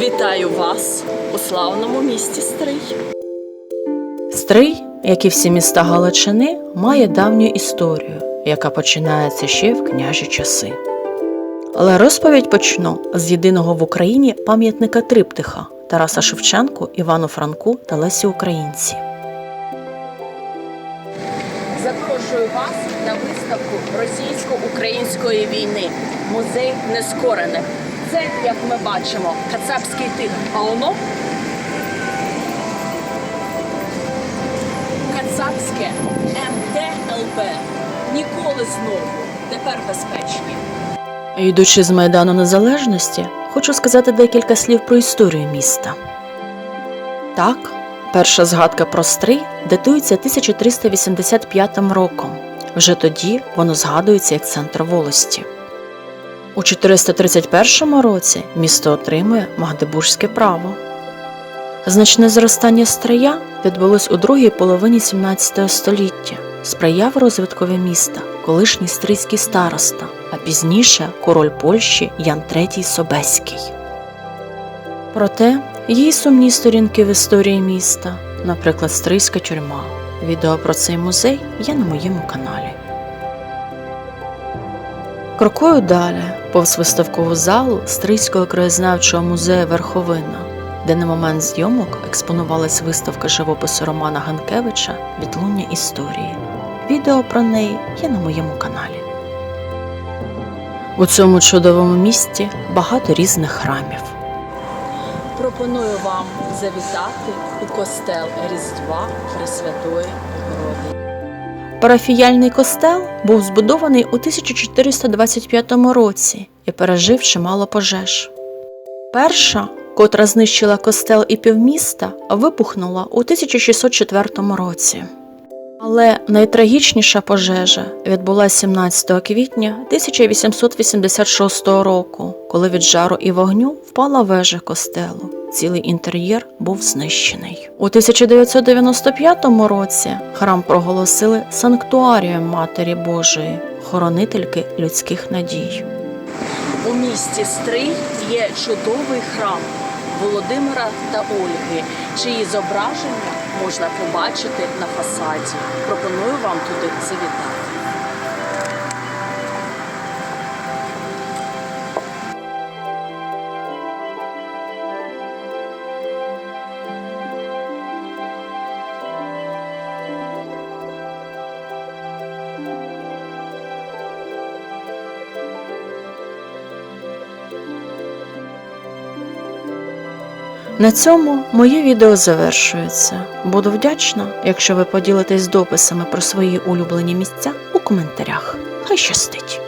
Вітаю вас у славному місті Стрий. Стрий, як і всі міста Галичини, має давню історію, яка починається ще в княжі часи. Але розповідь почну з єдиного в Україні пам'ятника триптиха Тараса Шевченку, Івану Франку та Лесі Українці. Запрошую вас на виставку російсько-української війни. Музей нескорених. Це, як ми бачимо, кацапський тигр. А воно кацапське МТЛБ. Ніколи знову. Тепер безпечні. Йдучи з Майдану Незалежності, хочу сказати декілька слів про історію міста. Так, перша згадка про Стрий датується 1385 роком. Вже тоді воно згадується як центр волості. У 431 році місто отримує Магдебурзьке право. Значне зростання Стрия відбулось у другій половині 17 століття. Сприяв розвиткові міста колишній стрийський староста, а пізніше король Польщі Ян III Собеський. Проте є сумні сторінки в історії міста, наприклад, Стрийська тюрма. Відео про цей музей є на моєму каналі. Крокую далі повз виставкову залу Стрийського краєзнавчого музею Верховина, де на момент зйомок експонувалась виставка живопису Романа Ганкевича Відлуння історії. Відео про неї є на моєму каналі. У цьому чудовому місті багато різних храмів. Пропоную вам завітати у костел Різдва Пресвятої. Парафіяльний костел був збудований у 1425 році і пережив чимало пожеж. Перша, котра знищила костел і півміста, вибухнула у 1604 році. Але найтрагічніша пожежа відбулася 17 квітня 1886 року, коли від жару і вогню впала вежа костелу. Цілий інтер'єр був знищений. У 1995 році храм проголосили санктуарієм Матері Божої, хоронительки людських надій. У місті Стрий є чудовий храм Володимира та Ольги, чиї зображення можна побачити на фасаді. Пропоную вам туди завітати. На цьому моє відео завершується. Буду вдячна, якщо ви поділитесь дописами про свої улюблені місця у коментарях. Хай щастить!